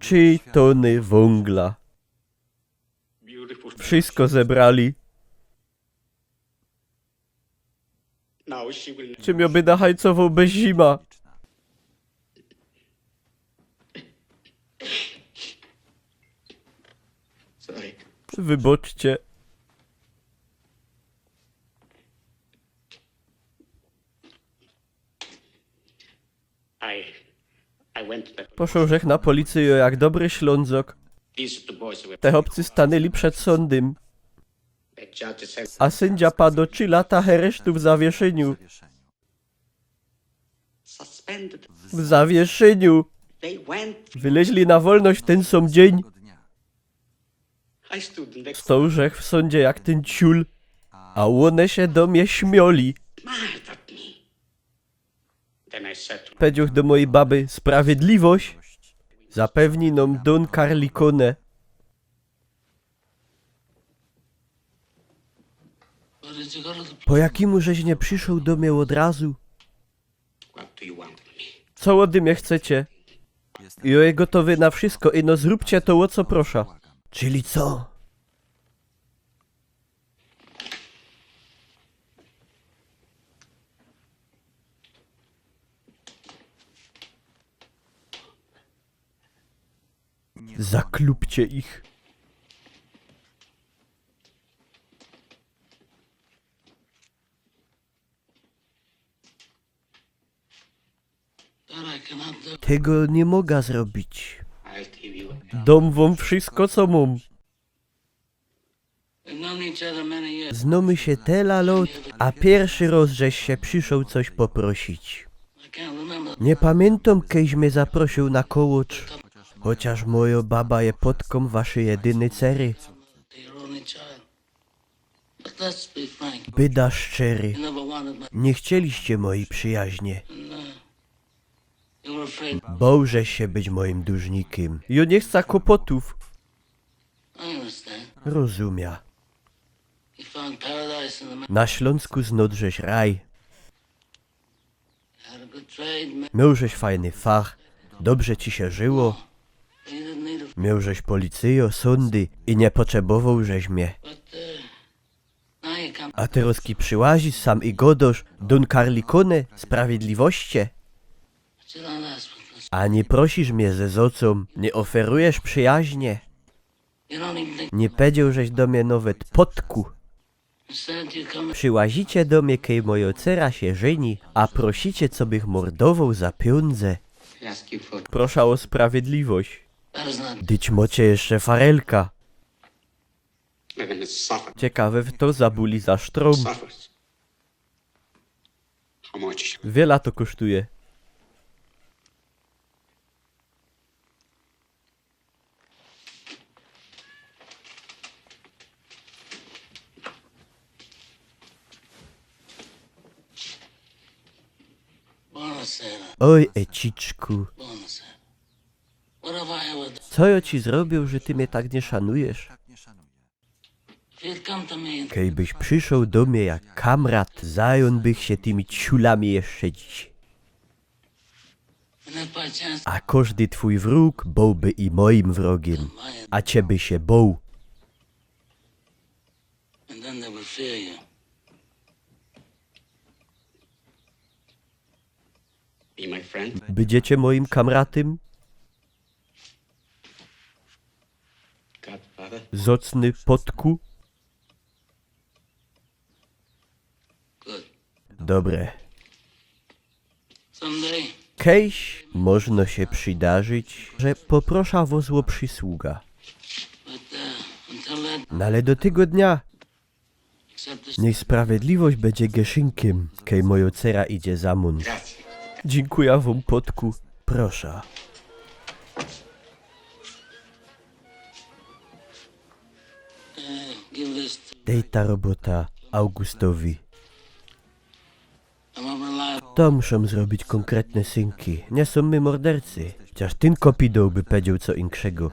Trzy tony węgla. Wszystko zebrali. Now she will Czy miałby na hajcową bez zima? Wyboczcie. I I went to the Poszł rzech na policję jak dobry ślądzok. Te chłopcy stanęli przed sądem, a sędzia padł 3 lata heresztu w zawieszeniu. W zawieszeniu. Wyleźli na wolność w ten sam dzień. Stał rzech w sądzie jak ten ciul, a one się do mnie śmioli. Powiedział do mojej baby, sprawiedliwość zapewni nam Don Carlicone. Po jakimu żeś nie przyszł do mnie od razu? Co ode mnie chcecie? O gotowy na wszystko, i no zróbcie to, o co proszę. Czyli co? Zaklupcie ich. Tego nie mogę zrobić. Dom wam wszystko, co mam. Znamy się tyle a pierwszy raz żeś się przyszł coś poprosić. Nie pamiętam, kiedyś mnie zaprosił na kołocz. Chociaż moja baba je podkom wasze jedyne cery. Byda szczery. Nie chcieliście mojej przyjaźnie. Boże się być moim dłużnikiem. Ja nie chcę kłopotów. Rozumia. Na Śląsku znodrzeć raj. Miałżeś fajny fach. Dobrze ci się żyło. It. Miałżeś policję, sądy i nie potrzebował żeś mnie. A teraz ki przyłazisz sam i godosz Don Carlicone sprawiedliwoście? A nie prosisz mnie ze zocą, nie oferujesz przyjaźnie. Nie powiedział żeś do mnie nawet potku. Przyłazicie do mnie, kej moja cera się żeni, a prosicie, co bych mordował za pieniądze. Proszę o sprawiedliwość. Dyć mocie jeszcze farelka. Ciekawe w to zabuli za sztrom. Wiele to kosztuje. Oj, Eciczku, co ja ci zrobił, że ty mnie tak nie szanujesz? If you'd come to me and Kej byś przyszedł do mnie jak kamrat, zająłbych się tymi ciulami jeszcze dziś. A każdy twój wróg byłby i moim wrogiem, a ciebie się bał. Będziecie moim kamratem? Zocny potku? Dobre. Kejś można się przydarzyć, że poprosza przysługa. uh, until then, No ale do tego dnia niech sprawiedliwość będzie geszynkiem, kej moja cera idzie za. Grazie. Dziękuję wam potku. Proszę. Dej ta robota Augustowi. To muszą zrobić konkretne synki. Nie są my mordercy. Chociaż ten kopidoł by powiedział co inkszego.